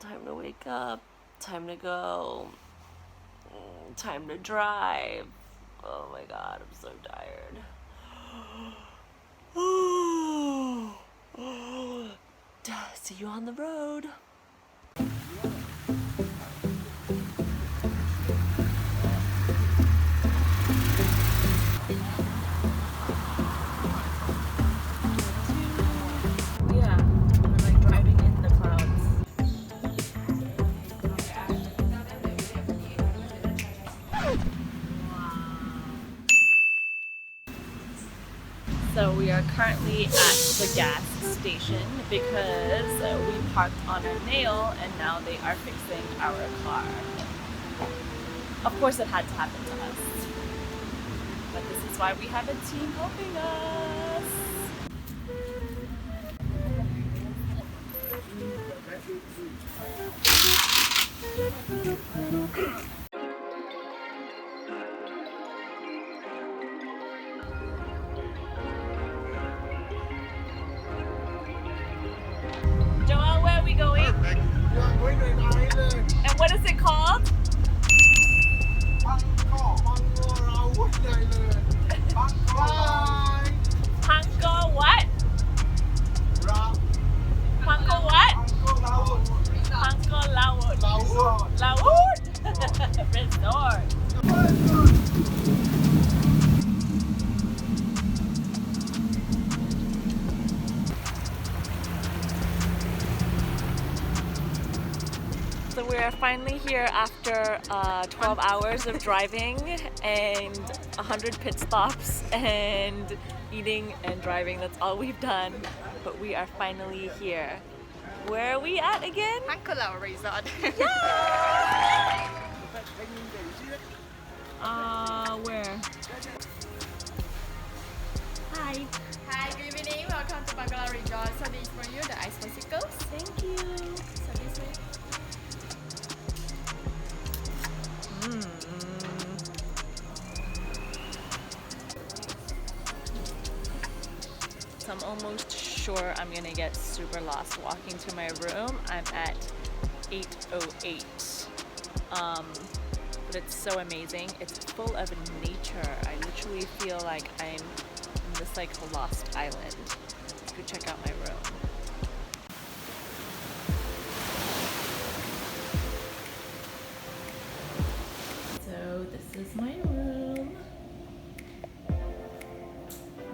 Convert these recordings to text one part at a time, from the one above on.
Time to wake up. Time to go. Time to drive. Oh my god, I'm so tired. See you on the road. Are currently at the gas station because uh, we parked on a nail and now they are fixing our car. Of course, it had to happen to us. But this is why we have a team helping us. Yeah, I know. After uh, 12 hours of driving and 100 pit stops and eating and driving. That's all we've done. But we are finally here. Where are we at again? Hankolau Resort. Uh, where? Hi. Hi, good evening. Welcome to Bangala Resort. So this is for you, the ice bicycles. Thank you. I'm almost sure I'm gonna get super lost walking to my room. I'm at 808. Um, but it's so amazing. It's full of nature. I literally feel like I'm in this like lost island. Let's go check out my room. So this is my room.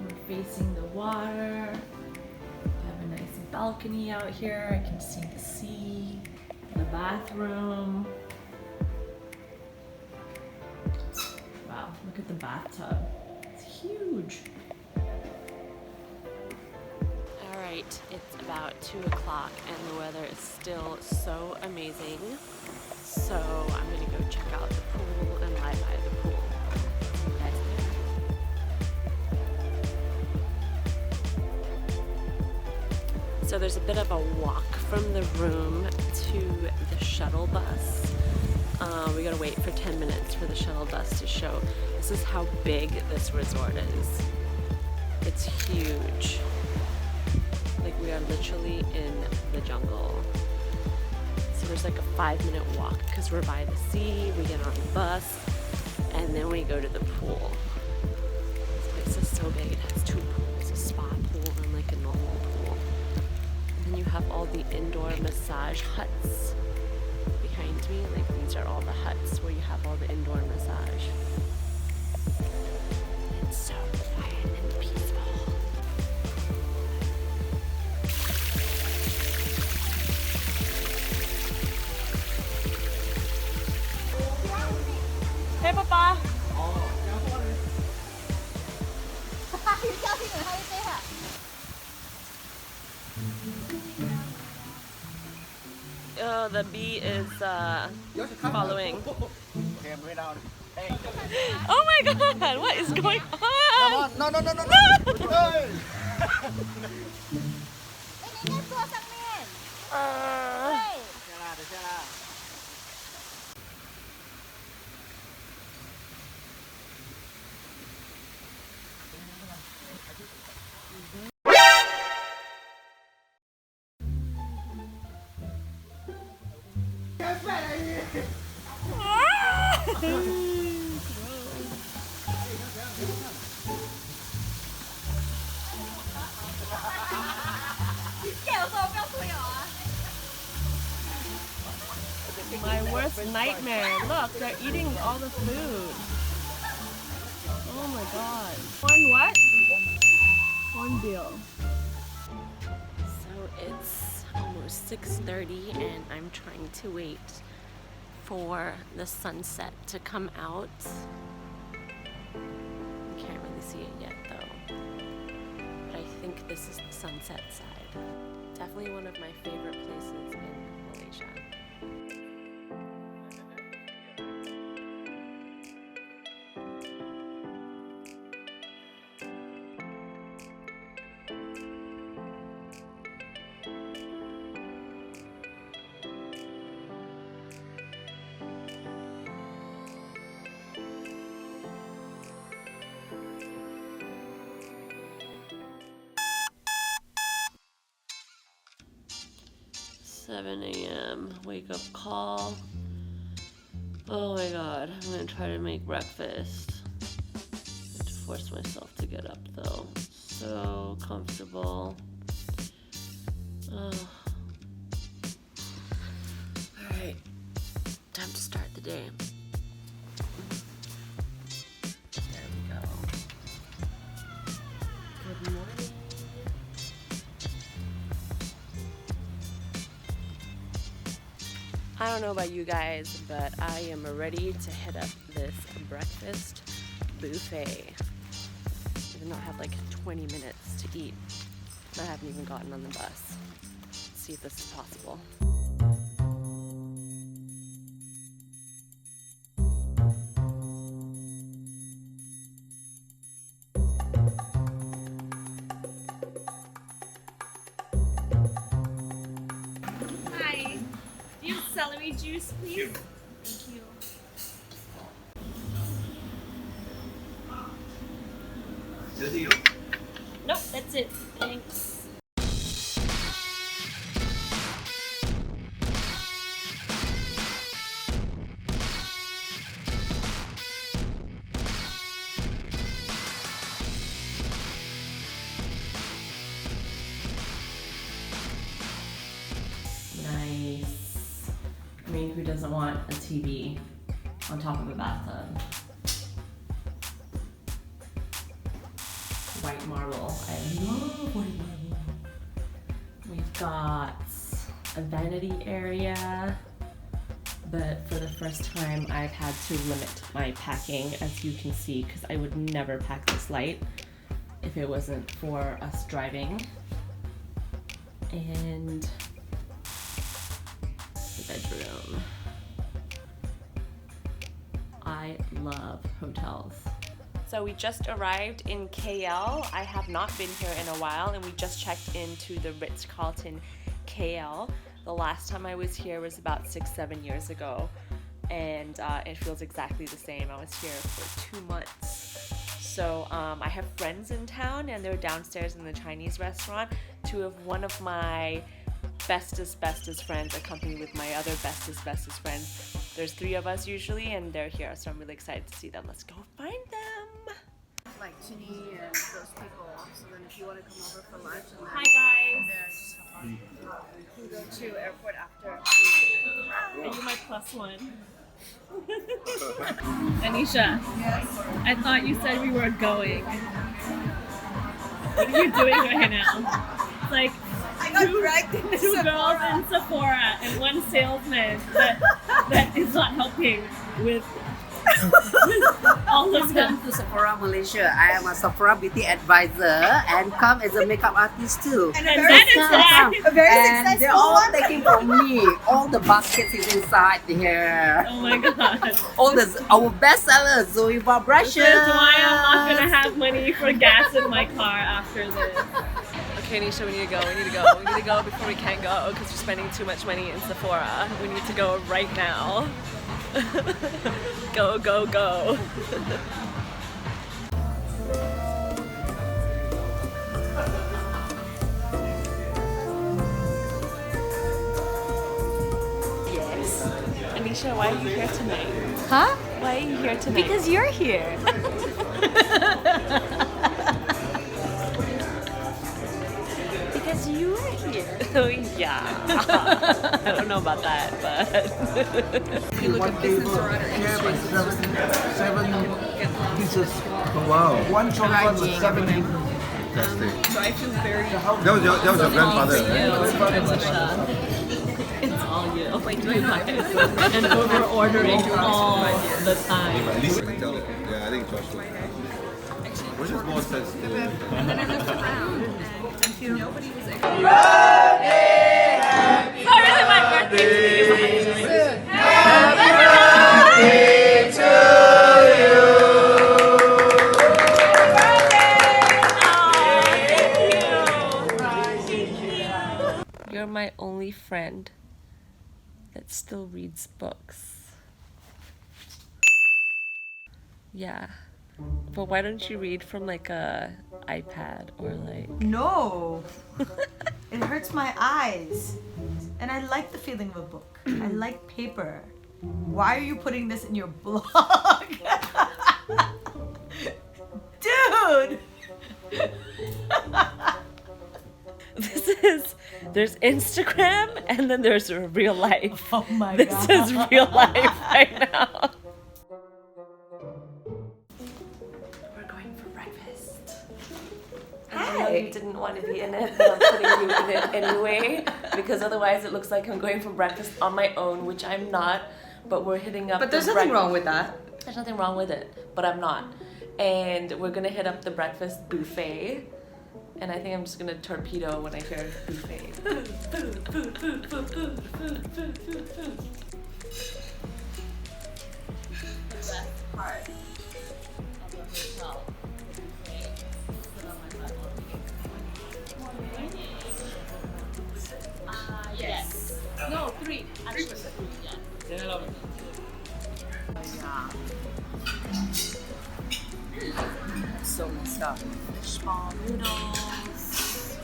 We're facing the water. Balcony out here. I can see the sea. The bathroom. Wow, look at the bathtub. It's huge. All right, it's about two o'clock and the weather is still so amazing. So I'm gonna go check out the pool and lie by the So there's a bit of a walk from the room to the shuttle bus. Uh, we gotta wait for 10 minutes for the shuttle bus to show. This is how big this resort is. It's huge. Like we are literally in the jungle. So there's like a five minute walk because we're by the sea. We get on the bus and then we go to the pool. This place is so big. It has two pools have all the indoor massage huts behind me. Like these are all the huts where you have all the indoor massage. uh, following. Oh my god, what is going on? No, no, no, no, no! no. My worst nightmare. Look, they're eating all the food. Oh my god. One what? One bill. 6:30 and I'm trying to wait for the sunset to come out. I Can't really see it yet though. But I think this is the sunset side. Definitely one of my favorite places in Malaysia. Seven a.m. Wake up call. Oh my god! I'm gonna try to make breakfast. I have to force myself to get up though. So comfortable. Oh. All right, time to start the day. Don't know about you guys, but I am ready to hit up this breakfast buffet. I though I have like 20 minutes to eat, I haven't even gotten on the bus. Let's see if this is possible. Celery juice, please? Thank you. Nope, that's it. Thanks. Nice. Who doesn't want a TV on top of a bathtub? White marble. I love white marble. We've got a vanity area, but for the first time, I've had to limit my packing, as you can see, because I would never pack this light if it wasn't for us driving. And bedroom. I love hotels. So we just arrived in KL. I have not been here in a while, and we just checked into the Ritz Carlton KL. The last time I was here was about six, seven years ago, and uh, it feels exactly the same. I was here for two months. So um, I have friends in town, and they're downstairs in the Chinese restaurant. Two of one of my bestest bestest friends accompanied with my other bestest bestest friends. There's three of us usually, and they're here, so I'm really excited to see them. Let's go find them. like Chini and those people. So then if you want to come over for lunch and then Hi guys. there, just have fun. Mm-hmm. You can go to airport after. Are you my plus one? Anisha, yes. I thought you said we were going. What are you doing right now? Like I got two, dragged into two girls in Sephora and one salesman that, that is not helping with. Welcome to Sephora Malaysia. I am a Sephora beauty advisor and come as a makeup artist too. And that is why. A very and they're all taking from me. All the baskets is inside here. Oh my god. All the our best sellers, Zoeva brushes. This is why I'm not gonna have money for gas in my car after this. Okay, Nisha, we need to go. We need to go. We need to go before we can't go because we're spending too much money in Sephora. We need to go right now. go, go, go. yes. Anisha, why are you here tonight? Huh? Why are you here tonight? Because you're here. here. Oh, yeah. I don't know about that, but. One table, seven, seven pieces. Oh, wow. One chocolate with seven Fantastic. So I feel very. That was your, that was your grandfather, right? Uh, it's all you. Wait, do I And over ordering all the time. At least I can tell. Yeah, I think Joshua. Which is more sensitive? And then I looked around Happy birthday! Not really my birthday. Happy birthday to you! Happy birthday to you! You're my only friend that still reads books. Yeah. But why don't you read from like a iPad or like No. it hurts my eyes. And I like the feeling of a book. I like paper. Why are you putting this in your blog? Dude! this is there's Instagram and then there's real life. Oh my This god. This is real life right now. In it, but I'm putting you in it anyway because otherwise it looks like I'm going for breakfast on my own, which I'm not. But we're hitting up. But there's the nothing break- wrong with that. There's nothing wrong with it, but I'm not. And we're gonna hit up the breakfast buffet. And I think I'm just gonna torpedo when I hear buffet. Food, food, No, three. Actually, three. Yeah. Ten, eleven. Yeah. So messed up. Small noodles.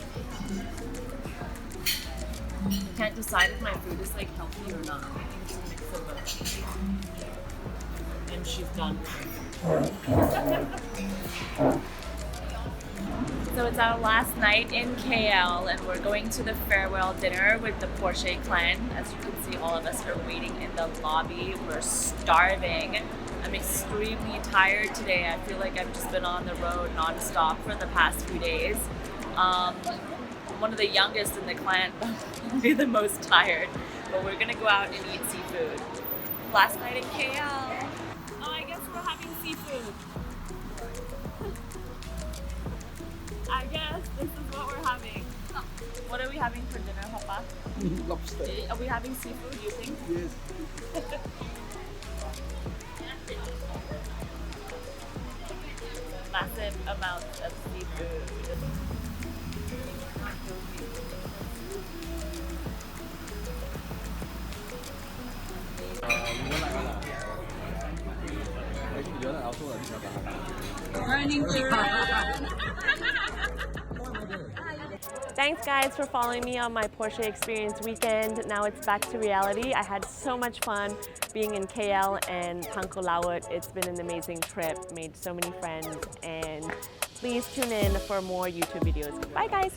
I can't decide if my food is like healthy or not. And she's done. So it's our last night in KL, and we're going to the farewell dinner with the Porsche clan. As you can see, all of us are waiting in the lobby. We're starving. I'm extremely tired today. I feel like I've just been on the road nonstop for the past few days. Um, one of the youngest in the clan, probably the most tired. But we're gonna go out and eat seafood. Last night in KL. Oh, I guess we're having seafood. I guess this is what we're having. What are we having for dinner, Papa? Lobster. Are we having seafood, you think? Yes. Massive amounts of seafood. Thanks guys for following me on my Porsche Experience weekend. Now it's back to reality. I had so much fun being in KL and Pankolawut. It's been an amazing trip, made so many friends, and please tune in for more YouTube videos. Bye guys!